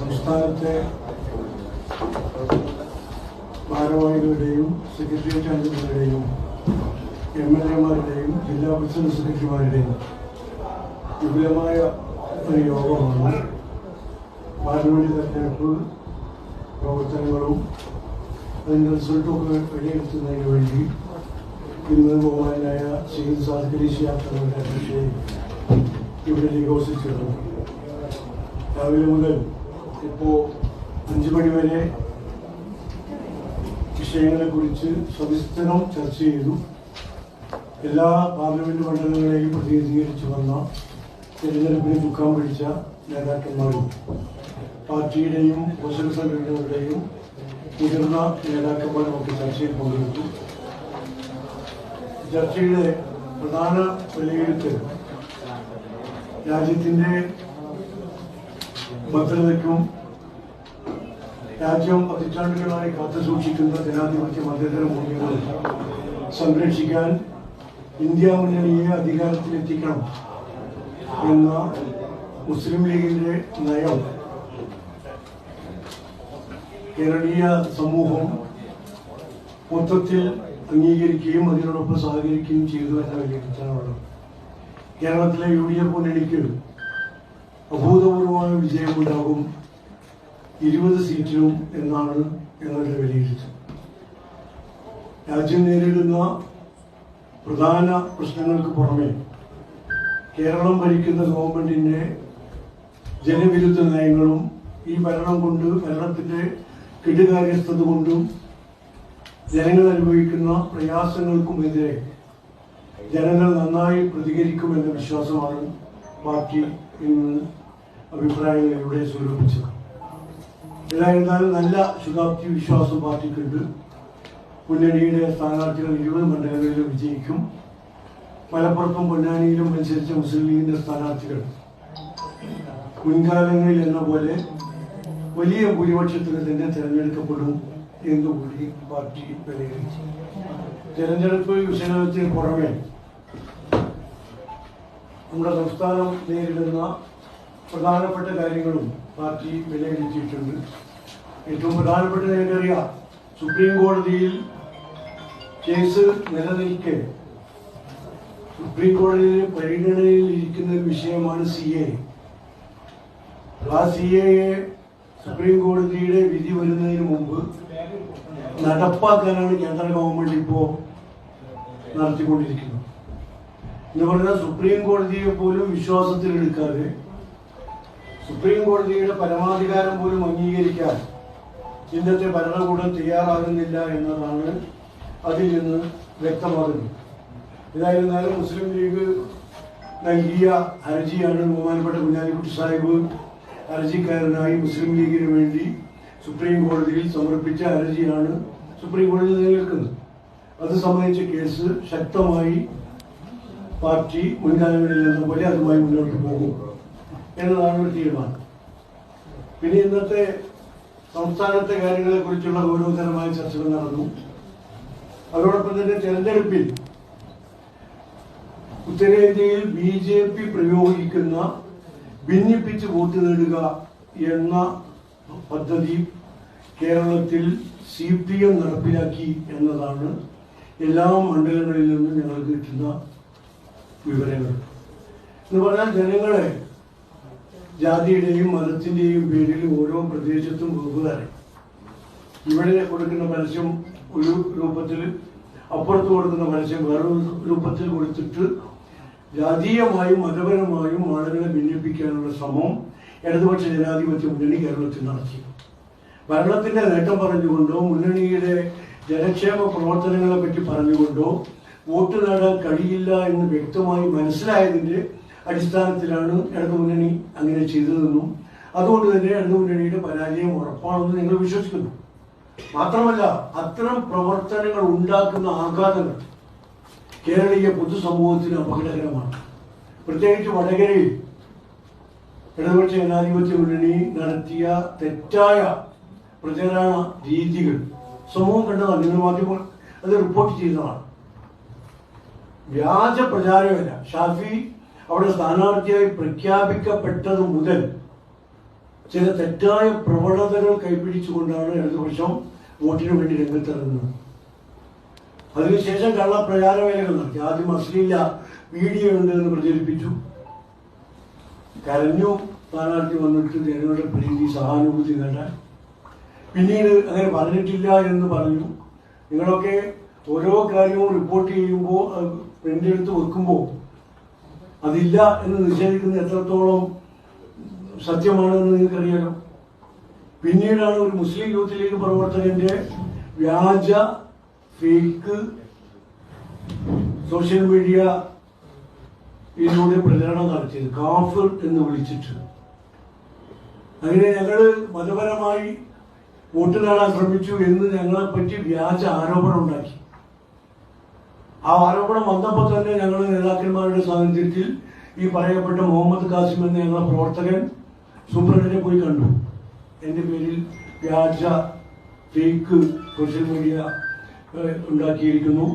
സംസ്ഥാനത്തെ ഭാരവാഹികളുടെയും സെക്രട്ടേറിയറ്റ് അംഗങ്ങളുടെയും എം എൽ എമാരുടെയും ജില്ലാ പ്രസിഡന്റ് സെക്രട്ടറിമാരുടെയും വിപുലമായ ഒരു യോഗമാണ് പാർലമെന്റ് തെരഞ്ഞെടുപ്പ് പ്രവർത്തനങ്ങളും അതിന്റെ റിസൾട്ടൊക്കെ വിലയിരുത്തുന്നതിന് വേണ്ടി ഇന്ന് ബഹുമാനായ ശ്രീ സാസ്കരീശ് യാത്രകളുടെ ഇവിടെ നിരോധിച്ചിരുന്നു രാവിലെ മുതൽ ഇപ്പോൾ അഞ്ചു മണി വരെ വിഷയങ്ങളെ കുറിച്ച് സവിസ്തരം ചർച്ച ചെയ്തു. എല്ലാ പാർലമെന്റ് മണ്ഡലങ്ങളെയും പ്രതിനിധീകരിച്ചു വന്ന തെരഞ്ഞെടുപ്പിന് ദുഃഖം പിടിച്ച നേതാക്കന്മാരും പാർട്ടിയുടെയും പോഷക സംഘടനകളുടെയും മുതിർന്ന നേതാക്കന്മാരും ഒക്കെ ചർച്ചയിൽ പങ്കെടുത്തു. ചർച്ചയുടെ പ്രധാന വിലയിരുത്തൽ രാജ്യത്തിന്റെ ഭദ്രതയ്ക്കും രാജ്യം പതിറ്റാണ്ടുകളായി കാത്തു സൂക്ഷിക്കുന്ന ജനാധിപത്യ മതേതര മൂല്യങ്ങൾ സംരക്ഷിക്കാൻ ഇന്ത്യ മുന്നണിയെ അധികാരത്തിലെത്തിക്കണം എന്ന മുസ്ലിം ലീഗിന്റെ നയം കേരളീയ സമൂഹം മൊത്തത്തിൽ അംഗീകരിക്കുകയും അതിനോടൊപ്പം സഹകരിക്കുകയും ചെയ്തു എന്ന വിലയിരുത്തലാണ് കേരളത്തിലെ യു ഡി എഫ് മുന്നണിക്ക് അഭൂതപൂർവമായ വിജയമുണ്ടാകും. ഇരുപത് സീറ്റിലും എന്നാണ് ഞങ്ങളുടെ വിലയിരുത്തൽ രാജ്യം നേരിടുന്ന പ്രധാന പ്രശ്നങ്ങൾക്ക് പുറമെ കേരളം ഭരിക്കുന്ന ഗവൺമെന്റിന്റെ ജനവിരുദ്ധ നയങ്ങളും ഈ ഭരണം കൊണ്ട് ഭരണത്തിന്റെ കെടുകാര്യസ്ഥത കൊണ്ടും ജനങ്ങൾ അനുഭവിക്കുന്ന പ്രയാസങ്ങൾക്കുമെതിരെ ജനങ്ങൾ നന്നായി പ്രതികരിക്കുമെന്ന വിശ്വാസമാണ് പാർട്ടി ഇന്ന് അഭിപ്രായങ്ങളിലൂടെ സ്വരൂപിച്ചത്. ഏതായിരുന്നാലും നല്ല ശുഭാപ്തി വിശ്വാസം പാർട്ടിക്കുണ്ട്. മുന്നണിയുടെ സ്ഥാനാർത്ഥികൾ ഇരുപത് മണ്ഡലങ്ങളിലും വിജയിക്കും. മലപ്പുറത്തും പൊന്നാനിയിലും മത്സരിച്ച മുസ്ലിം ലീഗിന്റെ സ്ഥാനാർത്ഥികൾ. മുൻകാലങ്ങളിൽ എന്ന പോലെ വലിയ ഭൂരിപക്ഷത്തിന് തന്നെ തിരഞ്ഞെടുക്കപ്പെടും എന്നുകൂടി പാർട്ടി വിലയിരുത്തി. തെരഞ്ഞെടുപ്പ് വിശകലനത്തിന് പുറമെ നമ്മുടെ സംസ്ഥാനം നേരിടുന്ന പ്രധാനപ്പെട്ട കാര്യങ്ങളും പാർട്ടി വിലയിരുത്തിയിട്ടുണ്ട്. ഏറ്റവും പ്രധാനപ്പെട്ട കാര്യം സുപ്രീം കോടതിയിൽ കേസ് നിലനിൽക്കെ സുപ്രീം കോടതിയിൽ പരിഗണനയിൽ ഇരിക്കുന്ന വിഷയമാണ് സി എ. ആ സി എയെ സുപ്രീം കോടതിയുടെ വിധി വരുന്നതിന് മുമ്പ് നടപ്പാക്കാനാണ് കേന്ദ്ര ഗവൺമെന്റ് ഇപ്പോ നടത്തിക്കൊണ്ടിരിക്കുന്നത്. എന്ന് പറഞ്ഞാൽ സുപ്രീം കോടതിയെ പോലും വിശ്വാസത്തിലെടുക്കാതെ സുപ്രീം കോടതിയുടെ പരമാധികാരം പോലും അംഗീകരിക്കാൻ ഇന്നത്തെ ഭരണകൂടം തയ്യാറാകുന്നില്ല എന്നതാണ് അതിൽ നിന്ന് വ്യക്തമാകുന്നത്. ഇതായിരുന്നാലും മുസ്ലിം ലീഗ് നൽകിയ ഹർജിയാണ് ബഹുമാനപ്പെട്ട കുഞ്ഞാലിക്കുട്ടി സാഹിബ് ഹർജിക്കാരനായി മുസ്ലിം ലീഗിന് വേണ്ടി സുപ്രീം കോടതിയിൽ സമർപ്പിച്ച ഹർജിയാണ് സുപ്രീം കോടതിയിൽ നിലനിൽക്കുന്നത്. അത് സംബന്ധിച്ച കേസ് ശക്തമായി പാർട്ടി മുൻകാലങ്ങളിൽ എന്ന പോലെ അതുമായി മുന്നോട്ട് പോകും. എന്നതാണ് ഒരു തീരുമാനം. പിന്നെ ഇന്നത്തെ സംസ്ഥാനത്തെ കാര്യങ്ങളെ കുറിച്ചുള്ള ഗൗരവതരമായ ചർച്ചകൾ നടന്നു. അതോടൊപ്പം തന്നെ തെരഞ്ഞെടുപ്പിൽ ഉത്തരേന്ത്യയിൽ ബി ജെ പി പ്രയോഗിക്കുന്ന ഭിന്നിപ്പിച്ച് വോട്ട് നേടുക എന്ന പദ്ധതി കേരളത്തിൽ സി പി എം നടപ്പിലാക്കി എന്നതാണ് എല്ലാ മണ്ഡലങ്ങളിൽ നിന്നും ഞങ്ങൾക്ക് കിട്ടുന്ന വിവരങ്ങൾ. എന്ന് പറഞ്ഞാൽ ജനങ്ങളെ ജാതിയുടെയും മതത്തിന്റെയും പേരിൽ ഓരോ പ്രദേശത്തും വകുപ്പുകാരെ ഇവിടെ കൊടുക്കുന്ന പരസ്യം ഒരു രൂപത്തിൽ അപ്പുറത്ത് കൊടുക്കുന്ന പരസ്യം വേറൊരു രൂപത്തിൽ കൊടുത്തിട്ട് ജാതീയമായും മതപരമായും ആളുകളെ ഭിന്നിപ്പിക്കാനുള്ള ശ്രമം ഇടതുപക്ഷ ജനാധിപത്യ മുന്നണി കേരളത്തിൽ നടത്തി. ഭരണത്തിന്റെ നേട്ടം പറഞ്ഞുകൊണ്ടോ മുന്നണിയുടെ ജനക്ഷേമ പ്രവർത്തനങ്ങളെ പറ്റി പറഞ്ഞുകൊണ്ടോ വോട്ട് നേടാൻ കഴിയില്ല എന്ന് വ്യക്തമായി മനസ്സിലായതിന്റെ അടിസ്ഥാനത്തിലാണ് ഇടതുമുന്നണി അങ്ങനെ ചെയ്തതെന്നും അതുകൊണ്ട് തന്നെ ഇടതുമുന്നണിയുടെ പരാജയം ഉറപ്പാണെന്ന് നിങ്ങൾ വിശ്വസിക്കുന്നു. മാത്രമല്ല അത്തരം പ്രവർത്തനങ്ങൾ ഉണ്ടാക്കുന്ന ആഘാതങ്ങൾ കേരളീയ പൊതുസമൂഹത്തിന് അപകടകരമാണ്. പ്രത്യേകിച്ച് വടകരയിൽ ഇടതുപക്ഷ ജനാധിപത്യ മുന്നണി നടത്തിയ തെറ്റായ പ്രചരണ രീതികൾ സമൂഹം കണ്ടതാണ് നിങ്ങൾ മാധ്യമങ്ങൾ അത് റിപ്പോർട്ട് ചെയ്തതാണ്. വ്യാജ പ്രചാരമല്ല. ഷാഫി അവിടെ സ്ഥാനാർത്ഥിയായി പ്രഖ്യാപിക്കപ്പെട്ടത് മുതൽ ചില തെറ്റായ പ്രവണതകൾ കൈപിടിച്ചുകൊണ്ടാണ് ഇടതുപക്ഷം വോട്ടിന് വേണ്ടി രംഗത്തിറങ്ങുന്നത്. അതിനുശേഷം കള്ള പ്രചാരവേലകൾ നടത്തി. ആദ്യം അശ്ലീല വീഡിയോ ഉണ്ട് എന്ന് പ്രചരിപ്പിച്ചു. കരഞ്ഞു സ്ഥാനാർത്ഥി വന്നിട്ട് ജനങ്ങളുടെ പ്രീതി സഹാനുഭൂതി നേടാൻ പിന്നീട് അങ്ങനെ പറഞ്ഞിട്ടില്ല എന്ന് പറഞ്ഞു. നിങ്ങളൊക്കെ ഓരോ കാര്യവും റിപ്പോർട്ട് ചെയ്യുമ്പോൾ പ്രിന്റ് എടുത്ത് വെക്കുമ്പോൾ അതില്ല എന്ന് നിഷേധിക്കുന്നത് എത്രത്തോളം സത്യമാണെന്ന് നിങ്ങൾക്കറിയാലോ? പിന്നീടാണ് ഒരു മുസ്ലിം യൂത്ത് ലീഗ് പ്രവർത്തകന്റെ വ്യാജ ഫേക്ക് സോഷ്യൽ മീഡിയ ഇതിലൂടെ പ്രചരണം നടത്തിയത്. കാഫർ എന്ന് വിളിച്ചിട്ട്. അങ്ങനെ ഞങ്ങൾ മതപരമായി വോട്ട് നേടാൻ ശ്രമിച്ചു എന്ന് ഞങ്ങളെ പറ്റി വ്യാജ ആരോപണം ഉണ്ടാക്കി ആ ആരോപണം വന്നപ്പോൾ തന്നെ ഞങ്ങൾ നേതാക്കന്മാരുടെ സാന്നിധ്യത്തിൽ ഈ പറയപ്പെട്ട മുഹമ്മദ് കാസിം എന്ന ഞങ്ങളുടെ പ്രവർത്തകൻ സൂപ്രണ്ടിനെ പോയി കണ്ടു. എന്റെ പേരിൽ വ്യാജ ഫേക്ക് സോഷ്യൽ മീഡിയ ഉണ്ടാക്കിയിരിക്കുന്നു.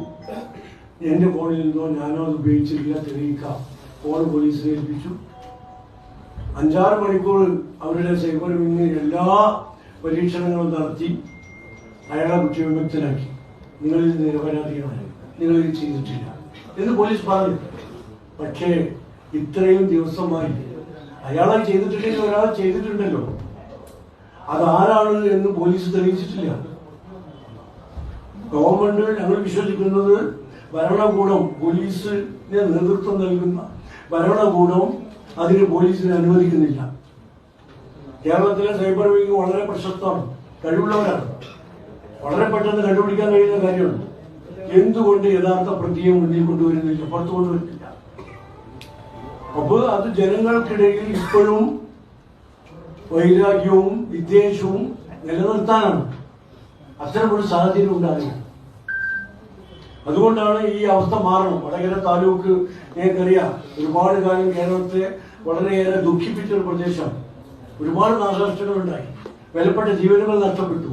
എന്റെ ഫോണിൽ നിന്നോ ഞാനോ അത് ഉപയോഗിച്ചിട്ടില്ല തെളിയിക്കാം. ഫോൺ പോലീസിനെ ഏൽപ്പിച്ചു. അഞ്ചാറ് മണിക്കൂർ അവരുടെ സൈബർ വിങ് എല്ലാ പരീക്ഷണങ്ങളും നടത്തി അയാളെ കുറ്റവിമുക്തനാക്കി. നിങ്ങളിൽ നിരപരാധിയാണ് നിങ്ങളിത് ചെയ്തിട്ടില്ല. എന്ന് പോലീസ് പറഞ്ഞു. പക്ഷേ ഇത്രയും ദിവസമായി അയാളെ ചെയ്തിട്ടില്ലെങ്കിൽ ഒരാൾ ചെയ്തിട്ടുണ്ടല്ലോ. അതാരാണ് എന്ന് പോലീസ് തെളിയിച്ചിട്ടില്ല. ഗവൺമെന്റ് ഞങ്ങൾ വിശ്വസിക്കുന്നത് ഭരണകൂടം പോലീസിന് നേതൃത്വം നൽകുന്ന ഭരണകൂടം അതിന് പോലീസിനെ അനുവദിക്കുന്നില്ല. കേരളത്തിലെ സൈബർ വിങ് വളരെ പ്രശസ്തമാണ്. കഴിവുള്ളവരാണ്. വളരെ പെട്ടെന്ന് കണ്ടുപിടിക്കാൻ കഴിയുന്ന കാര്യമാണ്. എന്തുകൊണ്ട് യഥാർത്ഥ പ്രതിയെ മുന്നിൽ കൊണ്ടുവരുന്നില്ല? പുറത്തു കൊണ്ടുവരുന്നില്ല അപ്പോൾ അത് ജനങ്ങൾക്കിടയിൽ ഇപ്പോഴും വൈരാഗ്യവും വിദ്വേഷവും നിലനിർത്താനാണ്. അത്തരമൊരു സാഹചര്യം ഉണ്ടാകില്ല അതുകൊണ്ടാണ് ഈ അവസ്ഥ മാറണം. വടകര താലൂക്ക് നിങ്ങൾക്കറിയാം ഒരുപാട് കാലം കേരളത്തെ വളരെയേറെ ദുഃഖിപ്പിച്ച ഒരു പ്രദേശം. ഒരുപാട് നാശനഷ്ടങ്ങൾ ഉണ്ടായി വിലപ്പെട്ട ജീവനുകൾ നഷ്ടപ്പെട്ടു.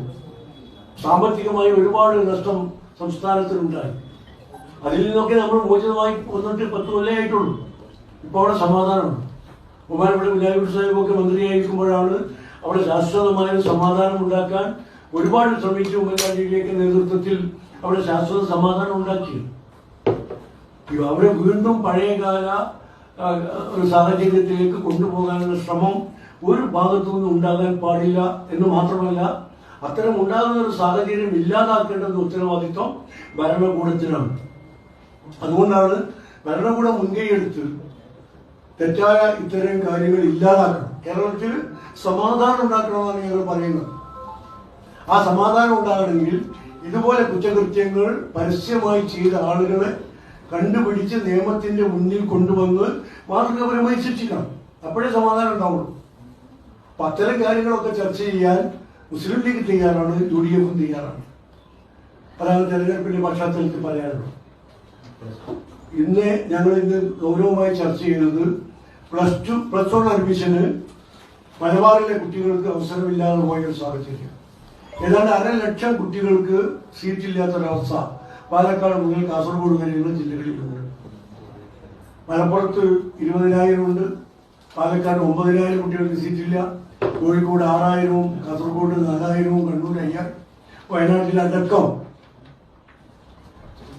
സാമ്പത്തികമായി ഒരുപാട് നഷ്ടം സംസ്ഥാനത്തിനുണ്ടായി അതിൽ നിന്നൊക്കെ നമ്മൾ മോചിതമായി വന്നിട്ട് പത്ത് കൊല്ലേ ആയിട്ടുള്ളൂ. അവിടെ സമാധാനമാണ് ബഹുമാനപ്പെട്ട വിനായകുടി സാഹിബൊക്കെ മന്ത്രിയായിരിക്കുമ്പോഴാണ് അവിടെ ശാശ്വതമായ സമാധാനം ഉണ്ടാക്കാൻ ഒരുപാട് ശ്രമിച്ചു ഉമ്മൻചാണ്ടിയുടെയൊക്കെ നേതൃത്വത്തിൽ അവിടെ ശാശ്വത സമാധാനം ഉണ്ടാക്കിയത്. അവരെ വീണ്ടും പഴയകാല ഒരു സാഹചര്യത്തിലേക്ക് കൊണ്ടുപോകാനുള്ള ശ്രമം ഒരു ഭാഗത്തു നിന്നും ഉണ്ടാകാൻ പാടില്ല എന്ന് മാത്രമല്ല അത്തരം ഉണ്ടാകുന്ന ഒരു സാഹചര്യം ഇല്ലാതാക്കേണ്ടത് ഉത്തരവാദിത്വം ഭരണകൂടത്തിനാണ്. അതുകൊണ്ടാണ് ഭരണകൂടം മുൻകൈയെടുത്ത് തെറ്റായ ഇത്തരം കാര്യങ്ങൾ ഇല്ലാതാക്കണം. കേരളത്തിൽ സമാധാനം ഉണ്ടാക്കണമെന്നാണ് ഞങ്ങൾ പറയുന്നത്. ആ സമാധാനം ഉണ്ടാകണമെങ്കിൽ ഇതുപോലെ കുറ്റകൃത്യങ്ങൾ പരസ്യമായി ചെയ്ത ആളുകളെ കണ്ടുപിടിച്ച് നിയമത്തിന്റെ മുന്നിൽ കൊണ്ടുവന്ന് മാതൃകാപരമായി ശിക്ഷിക്കണം. അപ്പോഴേ സമാധാനം ഉണ്ടാവുള്ളൂ. അപ്പൊ അത്തരം കാര്യങ്ങളൊക്കെ ചർച്ച ചെയ്യാൻ മുസ്ലിം ലീഗ് തയ്യാറാണ് യു ഡി എഫും തയ്യാറാണ് അതാണ് തെരഞ്ഞെടുപ്പിന്റെ പശ്ചാത്തലത്തിൽ പറയാനുള്ളത് ഇന്ന് ഞങ്ങൾ ഇന്ന് ഗൗരവമായി ചർച്ച ചെയ്യുന്നത് പ്ലസ് ടു പ്ലസ് വൺ അഡ്മിഷന് മലബാറിലെ കുട്ടികൾക്ക് അവസരമില്ലാതെ പോയ ഒരു സാഹചര്യം ഏതാണ്ട് അര ലക്ഷം കുട്ടികൾക്ക് സീറ്റ് സീറ്റില്ലാത്തൊരവസ്ഥ പാലക്കാട് മുതൽ കാസർഗോഡ് വരെയുള്ള ജില്ലകളിലുണ്ട് മലപ്പുറത്ത് ഇരുപതിനായിരം ഉണ്ട് പാലക്കാട് ഒമ്പതിനായിരം കുട്ടികൾക്ക് സീറ്റില്ല. കോഴിക്കോട് ആറായിരവും കാസർഗോഡ് നാലായിരവും കണ്ണൂർ അയ്യായിരം വയനാട്ടിലടക്കം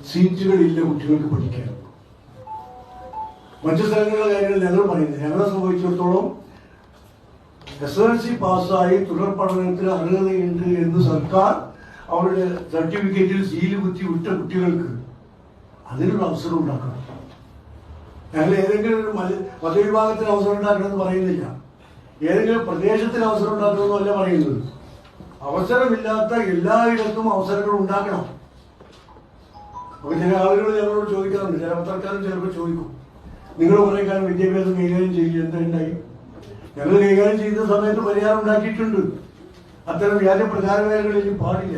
സീറ്റുകളില്ല കുട്ടികൾക്ക് പഠിക്കാൻ. മറ്റു സ്ഥലങ്ങളിലെ കാര്യങ്ങൾ ഞങ്ങൾ പറയുന്നത് ഞങ്ങളെ സംബന്ധിച്ചിടത്തോളം എസ് എൽ സി പാസ്സായി തുടർ പഠനത്തിന് അർഹതയുണ്ട് എന്ന് സർക്കാർ അവരുടെ സർട്ടിഫിക്കറ്റിൽ സീൽ കുത്തി വിട്ട കുട്ടികൾക്ക് അതിനൊരു അവസരം ഉണ്ടാക്കണം. ഞങ്ങൾ ഏതെങ്കിലും ഒരു മത മതവിഭാഗത്തിന് അവസരം ഉണ്ടാക്കണമെന്ന് പറയുന്നില്ല. ഏതെങ്കിലും പ്രദേശത്തിന് അവസരം ഉണ്ടാക്കണമെന്നല്ല പറയുന്നത്. അവസരമില്ലാത്ത എല്ലായിടത്തും അവസരങ്ങൾ ഉണ്ടാക്കണം. അപ്പൊ ചില ആളുകൾ ഞങ്ങളോട് ചോദിക്കാറുണ്ട് ചില പത്രക്കാരും ചിലപ്പോൾ ചോദിക്കും. നിങ്ങൾ കുറെ കാലം വിദ്യാഭ്യാസം കൈകാര്യം ചെയ്യുക എന്തുണ്ടായി ഞങ്ങൾ കൈകാര്യം ചെയ്യുന്ന സമയത്ത് പരിഹാരം ഉണ്ടാക്കിയിട്ടുണ്ട്. അത്തരം വ്യാജ പ്രചാര ഇനി പാടില്ല.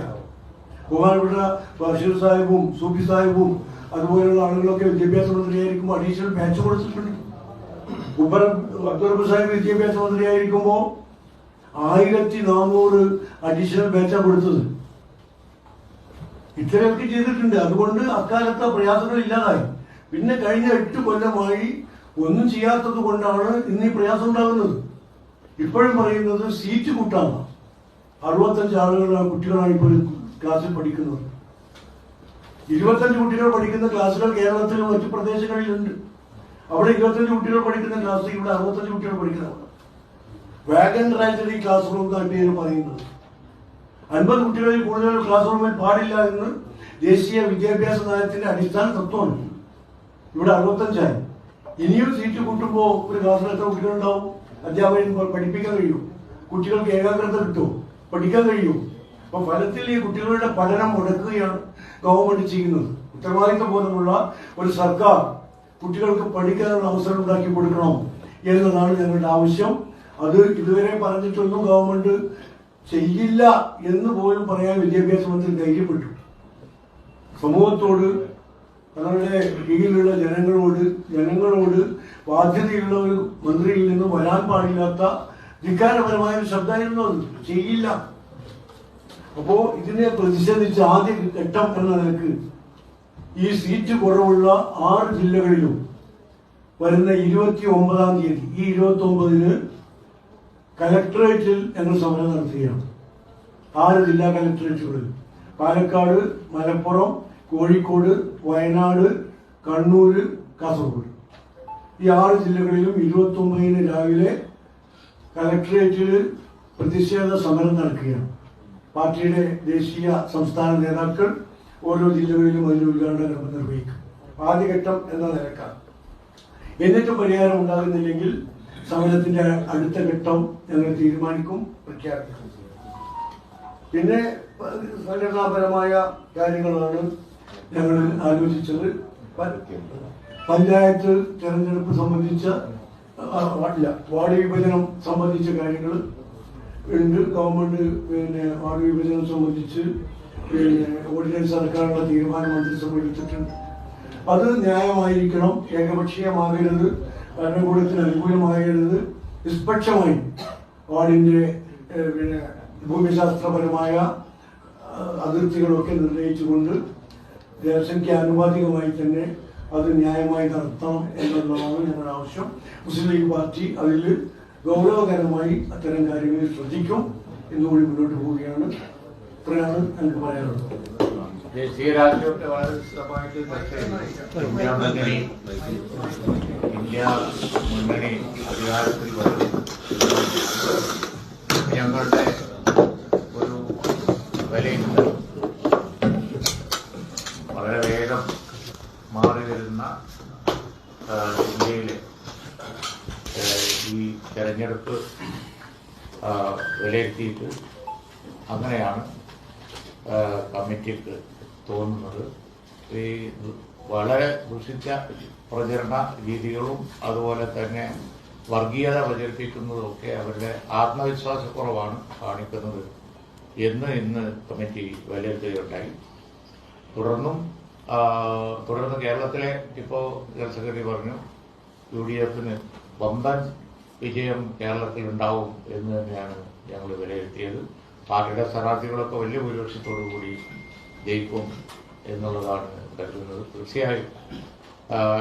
ബഹുമാനപ്പെട്ട ബഷീർ സാഹിബും സൂഫി സാഹിബും അതുപോലെയുള്ള ആളുകളൊക്കെ വിദ്യാഭ്യാസ മന്ത്രിയായിരിക്കും അഡീഷണൽ ബാച്ച് കൊടുത്തിട്ടുണ്ട്. ഉപ്പരം അക്ബർ സാഹിബ് വിദ്യാഭ്യാസ മന്ത്രിയായിരിക്കുമ്പോൾ ആയിരത്തി നാനൂറ് അഡീഷണൽ ബാച്ചാണ് കൊടുത്തത്. ഇത്രയൊക്കെ ചെയ്തിട്ടുണ്ട്. അതുകൊണ്ട് അക്കാലത്തെ പ്രയാസങ്ങൾ ഇല്ലാതായി. പിന്നെ കഴിഞ്ഞ എട്ട് കൊല്ലമായി ഒന്നും ചെയ്യാത്തത് കൊണ്ടാണ് ഇന്ന് ഈ പ്രയാസം ഉണ്ടാകുന്നത്. ഇപ്പോഴും പറയുന്നത് സീറ്റ് കൂട്ടാണ് അറുപത്തഞ്ച് ആളുകളാണ് കുട്ടികളാണ് ഇപ്പോൾ ക്ലാസ്സിൽ പഠിക്കുന്നത്. ഇരുപത്തഞ്ച് കുട്ടികൾ പഠിക്കുന്ന ക്ലാസ്സുകൾ കേരളത്തിലും മറ്റു പ്രദേശങ്ങളിലുണ്ട്. അവിടെ ഇരുപത്തഞ്ച് കുട്ടികൾ പഠിക്കുന്ന ക്ലാസ് ഇവിടെ അറുപത്തഞ്ച് കുട്ടികൾ പഠിക്കുന്നതാണ് വാഗൻ ട്രാജഡി ക്ലാസ് റൂം പേര് പറയുന്നത്. അൻപത് കുട്ടികളിൽ കൂടുതൽ ക്ലാസ് റൂമിൽ പാടില്ല എന്ന് ദേശീയ വിദ്യാഭ്യാസ നയത്തിന്റെ അടിസ്ഥാന തത്വമാണ്. ഇവിടെ അറുപത്തഞ്ചായി. ഇനിയും സീറ്റ് കൂട്ടുമ്പോൾ ഒരു ക്ലാസ്സിൽ എത്ര കുട്ടികളുണ്ടാവും? അധ്യാപകൻ പഠിപ്പിക്കാൻ കഴിയും. കുട്ടികൾക്ക് ഏകാഗ്രത കിട്ടും. പഠിക്കാൻ കഴിയും. അപ്പൊ ഫലത്തിൽ ഈ കുട്ടികളുടെ പഠനം മുടക്കുകയാണ് ഗവൺമെന്റ് ചെയ്യുന്നത്. ഉത്തരവാദിത്വ ബോധമുള്ള ഒരു സർക്കാർ കുട്ടികൾക്ക് പഠിക്കാനുള്ള അവസരം ഉണ്ടാക്കി കൊടുക്കണം എന്നതാണ് ഞങ്ങളുടെ ആവശ്യം. അത് ഇതുവരെ പറഞ്ഞിട്ടൊന്നും ഗവൺമെന്റ് ചെയ്യില്ല എന്ന് പോലും പറയാൻ വിദ്യാഭ്യാസ മന്ത്രി ധൈര്യപ്പെട്ടു. സമൂഹത്തോട് ഞങ്ങളുടെ കീഴിലുള്ള ജനങ്ങളോട് ജനങ്ങളോട് ബാധ്യതയുള്ള ഒരു മന്ത്രിയിൽ നിന്ന് വരാൻ പാടില്ലാത്ത ധിക്കാരപരമായ ഒരു ശബ്ദമായിരുന്നു അത്. ചെയ്യില്ല. അപ്പോ ഇതിനെ പ്രതിഷേധിച്ച് ആദ്യ ഘട്ടം എന്ന നിലയ്ക്ക് ഈ സീറ്റ് കുറവുള്ള ആറ് ജില്ലകളിലും വരുന്ന ഇരുപത്തി ഒമ്പതാം തീയതി ഈ ഇരുപത്തി ഒമ്പതിന് കലക്ടറേറ്റിൽ ഞങ്ങൾ സമരം നടത്തുകയാണ്. ആറ് ജില്ലാ കലക്ടറേറ്റുകളിൽ പാലക്കാട് മലപ്പുറം കോഴിക്കോട് വയനാട് കണ്ണൂർ കാസർഗോഡ്. ഈ ആറ് ജില്ലകളിലും ഇരുപത്തി ഒമ്പതിന് രാവിലെ കലക്ടറേറ്റിൽ പ്രതിഷേധ സമരം നടക്കുകയാണ്. പാർട്ടിയുടെ ദേശീയ സംസ്ഥാന നേതാക്കൾ ഓരോ ജില്ലകളിലും ഒരു ഉദ്ഘാടന കർമ്മം നിർവഹിക്കും. ആദ്യഘട്ടം എന്ന നിലക്കാണ്. എന്നിട്ടും പരിഹാരം ഉണ്ടാകുന്നില്ലെങ്കിൽ സമരത്തിന്റെ അടുത്ത ഘട്ടം ഞങ്ങൾ തീരുമാനിക്കും പ്രഖ്യാപിക്കും. പിന്നെ സംഘടനാപരമായ കാര്യങ്ങളാണ് ഞങ്ങൾ ആലോചിച്ചത്. പഞ്ചായത്ത് തെരഞ്ഞെടുപ്പ് സംബന്ധിച്ച ആ, വാർഡ് വിഭജനം സംബന്ധിച്ച കാര്യങ്ങൾ ഉണ്ട്. ഗവൺമെന്റ് പിന്നെ വാർഡ് വിഭജനം സംബന്ധിച്ച് പിന്നെ ഓർഡിനൻസ് ഇറക്കാനുള്ള തീരുമാനം മന്ത്രിസഭ എടുത്തിട്ടുണ്ട് അത് ന്യായമായിരിക്കണം ഏകപക്ഷീയമാകരുത് ഭരണകൂടത്തിന് അനുകൂലമാകരുത് നിഷ്പക്ഷമായി വാർഡിന്റെ പിന്നെ ഭൂമിശാസ്ത്രപരമായ അതിർത്തികളൊക്കെ നിർണയിച്ചുകൊണ്ട് ദേശയ്ക്ക് ആനുപാതികമായി തന്നെ അത് ന്യായമായി നടത്തണം എന്നുള്ളതാണ് ഞങ്ങളുടെ ആവശ്യം. മുസ്ലിം ലീഗ് പാർട്ടി അതിൽ ഗൗരവകരമായി അത്തരം കാര്യങ്ങളിൽ ശ്രദ്ധിക്കും എന്നുകൂടി മുന്നോട്ട് പോവുകയാണ്. ഇത്രയാണ് എനിക്ക് പറയാനുള്ളത്. ദേശീയ രാഷ്ട്രീയത്തെ വളരെ വിശദമായിട്ട് ഇന്ത്യ മുന്നണി ഇന്ത്യ മുന്നണി അധികാരത്തിൽ വരും ഞങ്ങളുടെ ഒരു വിലയുണ്ട്. വളരെ വേഗം മാറി വരുന്ന ഇന്ത്യയിലെ ഈ തെരഞ്ഞെടുപ്പ് വിലയിരുത്തിയിട്ട് അങ്ങനെയാണ് ആ, കമ്മിറ്റിക്ക് തോന്നുന്നത് ഈ വളരെ ദുഷിച്ച പ്രചരണ രീതികളും അതുപോലെ തന്നെ വർഗീയത പ്രചരിപ്പിക്കുന്നതൊക്കെ അവരുടെ ആത്മവിശ്വാസക്കുറവാണ് കാണിക്കുന്നത് എന്ന് ഇന്ന് കമ്മിറ്റി വിലയിരുത്തുകയുണ്ടായി. തുടർന്നും തുടർന്ന് കേരളത്തിലെ ഇപ്പോൾ ജനറൽ സെക്രട്ടറി പറഞ്ഞു യു ഡി എഫിന് വമ്പൻ വിജയം കേരളത്തിൽ ഉണ്ടാവും എന്ന് തന്നെയാണ് ഞങ്ങൾ വിലയിരുത്തിയത്. പാർട്ടിയുടെ സ്ഥാനാർത്ഥികളൊക്കെ വലിയ ഭൂരിപക്ഷത്തോടു കൂടി ജയിക്കും എന്നുള്ളതാണ് കരുതുന്നത്. തീർച്ചയായും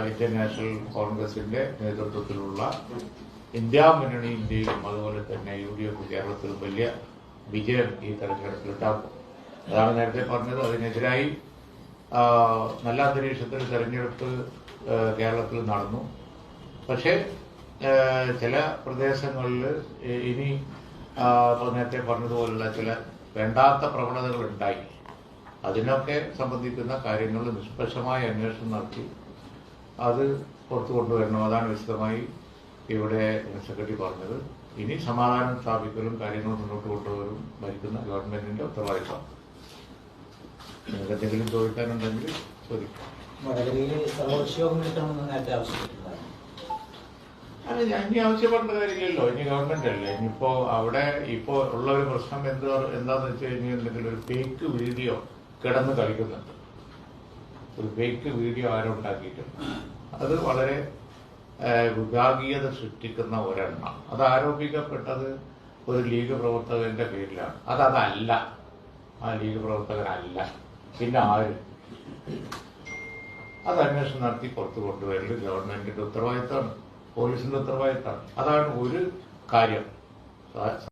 ഇന്ത്യൻ നാഷണൽ കോൺഗ്രസിന്റെ നേതൃത്വത്തിലുള്ള ഇന്ത്യ മുന്നണി ഇന്ത്യയിലും അതുപോലെ തന്നെ യു ഡി എഫ് കേരളത്തിലും വലിയ വിജയം ഈ തെരഞ്ഞെടുപ്പിൽ ഉണ്ടാക്കും. അതാണ് നേരത്തെ പറഞ്ഞത്. അതിനെതിരായി നല്ല അന്തരീക്ഷത്തിൽ തെരഞ്ഞെടുപ്പ് കേരളത്തിൽ നടന്നു. പക്ഷേ ചില പ്രദേശങ്ങളിൽ ഇനി നേരത്തെ പറഞ്ഞതുപോലുള്ള ചില വേണ്ടാത്ത പ്രവണതകൾ ഉണ്ടായി. അതിനൊക്കെ സംബന്ധിക്കുന്ന കാര്യങ്ങൾ നിഷ്പക്ഷമായ അന്വേഷണം നടത്തി. അത് പുറത്തു കൊണ്ടുവരണം. അതാണ് വിശദമായി ഇവിടെ സെക്രട്ടറി പറഞ്ഞത്. ഇനി സമാധാനം സ്ഥാപിക്കലും കാര്യങ്ങൾ മുന്നോട്ട് കൊണ്ടുവരും ഭരിക്കുന്ന ഗവൺമെന്റിന്റെ ഉത്തരവാദിത്വം നിങ്ങൾക്ക് എന്തെങ്കിലും ചോദിക്കാനുണ്ടെങ്കിൽ ചോദിക്കാം. അല്ല ഇനി ആവശ്യപ്പെടേണ്ട കാര്യമില്ലല്ലോ. ഇനി ഗവൺമെന്റ് അല്ലേ? ഇനിയിപ്പോ അവിടെ ഇപ്പോ ഉള്ള ഒരു പ്രശ്നം എന്ത് എന്താന്ന് വെച്ച് കഴിഞ്ഞാൽ എന്തെങ്കിലും ഒരു ഫേക്ക് വീഡിയോ കിടന്ന് കളിക്കുന്നുണ്ട്. ഒരു ഫേക്ക് വീഡിയോ ആരും ഉണ്ടാക്കിയിട്ടുണ്ട് അത് വളരെ വിഭാഗീയത സൃഷ്ടിക്കുന്ന ഒരെണ്ണം അത് ആരോപിക്കപ്പെട്ടത് ഒരു ലീഗ് പ്രവർത്തകന്റെ പേരിലാണ്. അത് അതല്ല. ആ ലീഗ് പ്രവർത്തകനല്ല. പിന്നെ ആര്? അത് അന്വേഷണം നടത്തി പുറത്തു കൊണ്ടുവരുന്നത് ഗവൺമെന്റിന്റെ ഉത്തരവാദിത്തമാണ്. പോലീസിന്റെ ഉത്തരവാദിത്തമാണ്. അതാണ് ഒരു കാര്യം.